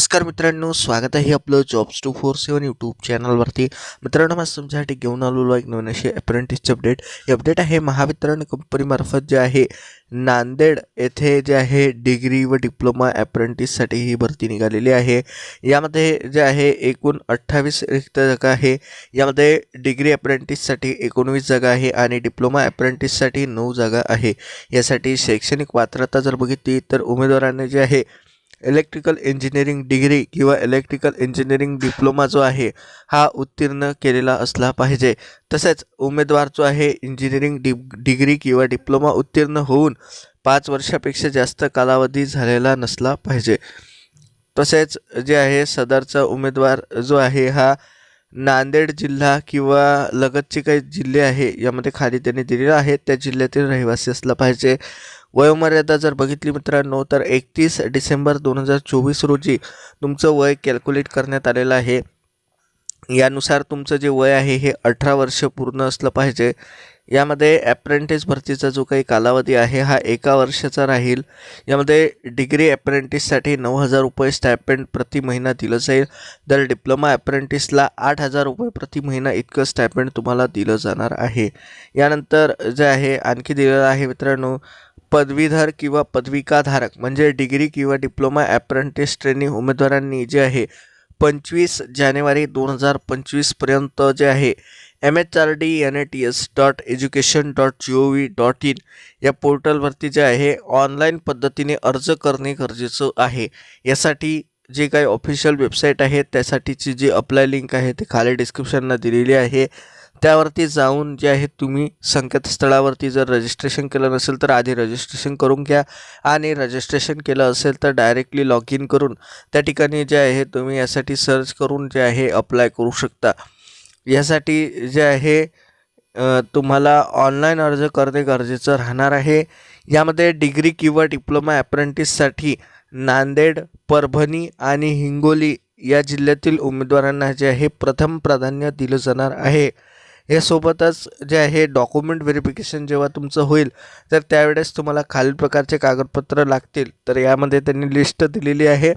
नमस्कार मित्रांनो स्वागत आहे आपलं jobs two four seven YouTube चॅनलवरती मित्रांनो आज तुमच्यासाठी घेऊन आलेलो एक नवीन अशी अप्रेंटिसचे अपडेट हे अपडेट आहे महावितरण कंपनीमार्फत जे आहे नांदेड येथे जे आहे डिग्री व डिप्लोमा अप्रेंटिससाठी ही भरती निघालेली आहे. यामध्ये जे आहे एकूण अठ्ठावीस रिक्त जागा आहे. यामध्ये डिग्री अप्रेंटिससाठी एकोणवीस जागा आहे आणि डिप्लोमा अप्रेंटिससाठी नऊ जागा आहे. यासाठी शैक्षणिक पात्रता जर बघितली तर उमेदवारांनी जे आहे इलेक्ट्रिकल इंजिनिअरिंग डिग्री किंवा इलेक्ट्रिकल इंजिनिअरिंग डिप्लोमा जो आहे हा उत्तीर्ण केलेला असला पाहिजे. तसेच उमेदवार जो आहे इंजिनिअरिंग डि डिग्री किंवा डिप्लोमा उत्तीर्ण होऊन पाच वर्षापेक्षा जास्त कालावधी झालेला नसला पाहिजे. तसेच जे आहे सदरचा उमेदवार जो आहे हा नांदेड जिल्हा किंवा लगतचे काही जिल्हे आहे यामध्ये खाली त्यांनी दिलेलं आहे त्या जिल्ह्यातील रहिवासी असला पाहिजे. वयोमर्यादा जर बघितली मित्रांनो तर एकतीस डिसेंबर दोन हजार चोवीस रोजी तुमचं वय कॅल्क्युलेट करण्यात आलेलं आहे. यानुसार तुमचं जे वय आहे हे अठरा वर्ष पूर्ण असलं पाहिजे. यामध्ये ॲप्रेंटिस भरतीचा जो काही कालावधी आहे हा एका वर्षाचा राहील. यामध्ये डिग्री ॲप्रेंटिससाठी नऊ हजार रुपये स्टॅपेंड प्रति महिना दिलं जाईल. तर डिप्लोमा ॲप्रेंटिसला आठ हजार रुपये प्रति महिना इतकं स्टॅपेंड तुम्हाला दिलं जाणार आहे. यानंतर जे आहे आणखी दिलेलं आहे मित्रांनो पदवीधर किंवा पदविकाधारक म्हणजे डिग्री किंवा डिप्लोमा ॲप्रेंटिस ट्रेनिंग उमेदवारांनी जे आहे पंचवीस जानेवारी दोन हजार पंचवीसपर्यंत जे आहे M H R D N A T S dot education dot G O V dot in या पोर्टलवरती जे आहे ऑनलाईन पद्धतीने अर्ज करणे गरजेचं आहे. यासाठी जे काही ऑफिशियल वेबसाईट आहे त्यासाठीची जी अप्लाय लिंक आहे ते खाली डिस्क्रिप्शनला दिलेली आहे. त्यावरती जाऊन जे आहे तुम्ही संकेतस्थळावरती जर रजिस्ट्रेशन केलं नसेल तर आधी रजिस्ट्रेशन करून घ्या. आणि रजिस्ट्रेशन केलं असेल तर डायरेक्टली लॉग इन करून त्या ठिकाणी जे आहे तुम्ही यासाठी सर्च करून जे आहे अप्लाय करू शकता. यासाठी जे आहे तुम्हाला ऑनलाईन अर्ज करणे गरजेचं राहणार आहे. यामध्ये डिग्री किंवा डिप्लोमा अप्रेंटिससाठी नांदेड परभणी आणि हिंगोली या जिल्ह्यातील उमेदवारांना जे आहे प्रथम प्राधान्य दिलं जाणार आहे. यासोबतच जे आहे डॉक्युमेंट व्हेरिफिकेशन जेव्हा तुमचं होईल तर त्यावेळेस तुम्हाला खालील प्रकारचे कागदपत्र लागतील. तर यामध्ये त्यांनी लिस्ट दिलेली आहे.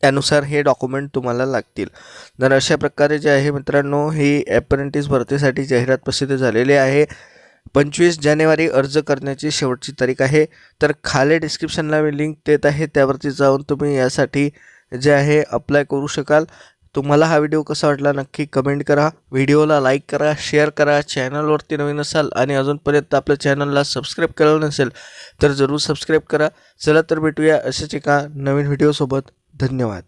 त्यानुसार हे डॉक्युमेंट तुम्हाला लागतील. तर अशा प्रकारे जे आहे मित्रांनो ही ॲप्रेंटिस भरतीसाठी जाहिरात प्रसिद्ध झालेली आहे. पंचवीस जानेवारी अर्ज करण्याची शेवटची तारीख आहे. तर खाली डिस्क्रिप्शनला मी लिंक देत आहे. त्यावरती जाऊन तुम्ही यासाठी जे आहे अप्लाय करू शकाल. तुम्हाला हा व्हिडिओ कसा वाटला नक्की कमेंट करा. व्हिडिओला लाईक करा शेअर करा चॅनलवरती नवीन असाल आणि अजूनपर्यंत आपल्या चॅनलला सबस्क्राईब केलं नसेल तर जरूर सबस्क्राईब करा. चला तर भेटूया अशाच एका नवीन व्हिडिओसोबत धन्यवाद.